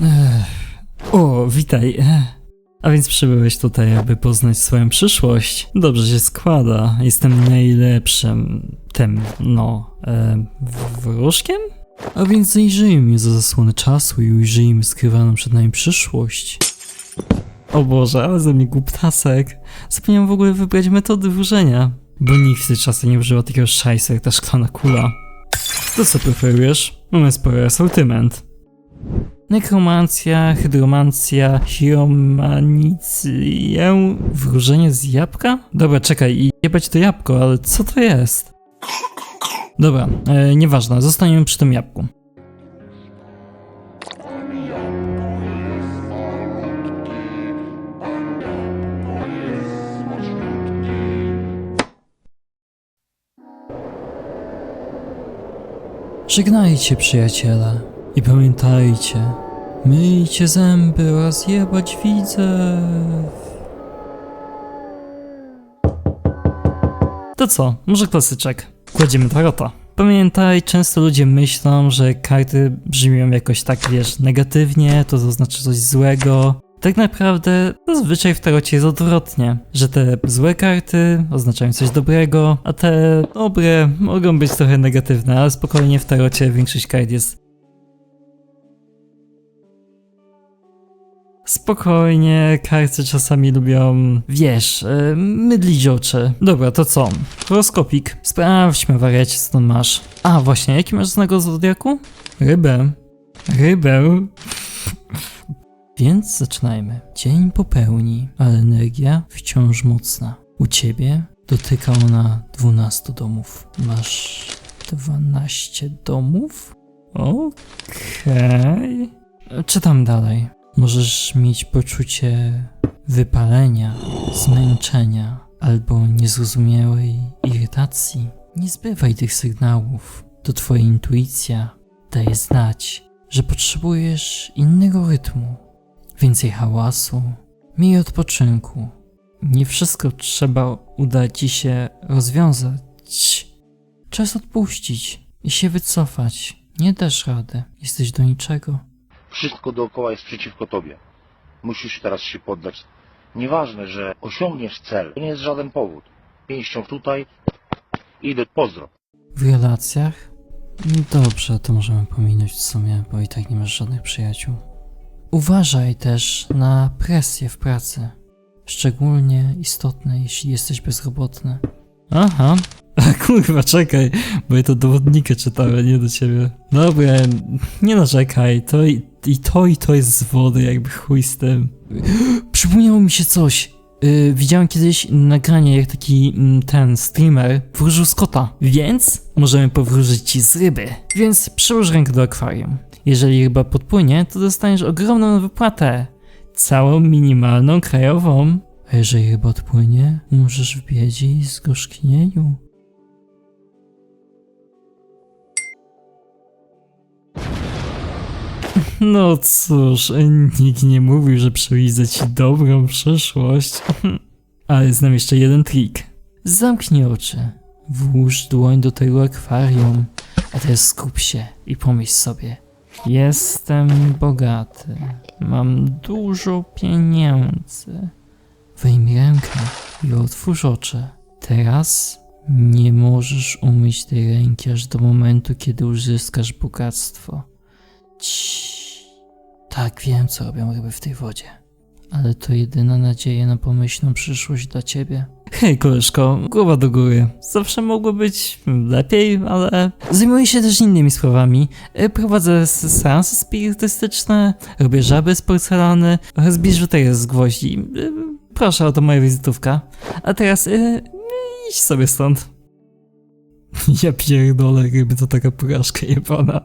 Ech. O, witaj. Ech. A więc przybyłeś tutaj, aby poznać swoją przyszłość. Dobrze się składa. Jestem najlepszym tym, no, e, wróżkiem? A więc zajrzyjmy za zasłonę czasu i ujrzyjmy skrywaną przed nami przyszłość. O Boże, ale ze mnie głuptasek. Zapomniałem w ogóle wybrać metody wróżenia. Bo nikt w tych czasach nie używa takiego szajsa jak ta szklana kula. To co preferujesz? Mamy spory asortyment. Nekromancja, hydromancja, hieromanicję, wróżenie z jabłka? Dobra, czekaj, i jebać to jabłko, ale co to jest? Dobra, e, nieważne, zostaniemy przy tym jabłku. Żegnajcie, przyjaciele, i pamiętajcie, myjcie zęby oraz jebać widzew. To co, może klasyczek. Kładziemy tarota. Pamiętaj, często ludzie myślą, że karty brzmią jakoś tak, wiesz, negatywnie, to znaczy coś złego. Tak naprawdę zazwyczaj w tarocie jest odwrotnie, że te złe karty oznaczają coś dobrego, a te dobre mogą być trochę negatywne, ale spokojnie w tarocie większość kart jest Spokojnie, karty czasami lubią, wiesz, yy, mydlić oczy. Dobra, to co? Horoskopik. Sprawdźmy, wariacie, co tam masz. A, właśnie, jaki masz znak zodiaku? Rybę. Rybę. Więc zaczynajmy. Dzień popełni, ale energia wciąż mocna. U ciebie dotyka ona 12 domów. Masz 12 domów? Okej. Czytam dalej. Możesz mieć poczucie wypalenia, zmęczenia albo niezrozumiałej irytacji. Nie zbywaj tych sygnałów. To twoja intuicja daje znać, że potrzebujesz innego rytmu, więcej hałasu, mniej odpoczynku. Nie wszystko trzeba uda ci się rozwiązać. Czas odpuścić i się wycofać. Nie dasz rady. Jesteś do niczego. Wszystko dookoła jest przeciwko tobie. Musisz teraz się poddać. Nieważne, że osiągniesz cel. To nie jest żaden powód. Pięścią tutaj. Idę, pozdro. W relacjach? No Dobrze, to możemy pominąć w sumie, bo i tak nie masz żadnych przyjaciół. Uważaj też na presję w pracy. Szczególnie istotne, jeśli jesteś bezrobotny. Aha. Kurwa, czekaj, bo ja to dowodnikę czytałem, nie do ciebie. Dobra, nie narzekaj, to i, i to i to jest z wody, jakby chuj z tym. Przypomniało mi się coś. Yy, widziałem kiedyś nagranie, jak taki mm, ten streamer wróżył z kota, więc możemy powróżyć z ryby. Więc przyłóż rękę do akwarium. Jeżeli ryba podpłynie, to dostaniesz ogromną wypłatę. Całą minimalną krajową. A jeżeli ryba odpłynie, umrzesz w biedzie i zgorzknieniu. No cóż, nikt nie mówił, że przewidzę ci dobrą przyszłość. Ale znam jeszcze jeden trik. Zamknij oczy, włóż dłoń do tego akwarium, a teraz skup się i pomyśl sobie. Jestem bogaty, mam dużo pieniędzy. Wyjmij rękę i otwórz oczy. Teraz nie możesz umyć tej ręki aż do momentu, kiedy uzyskasz bogactwo. Ciii. Tak, wiem, co robią ryby w tej wodzie. Ale to jedyna nadzieja na pomyślną przyszłość dla ciebie. Hej, koleżko, głowa do góry. Zawsze mogło być lepiej, ale zajmuję się też innymi sprawami. E, Prowadzę s- seanse spirytystyczne, robię żaby z porcelany oraz biżuterię z gwoździ. E, Proszę, oto moja wizytówka. A teraz e, idź sobie stąd. Ja pierdolę, ryby to taka porażka jebana.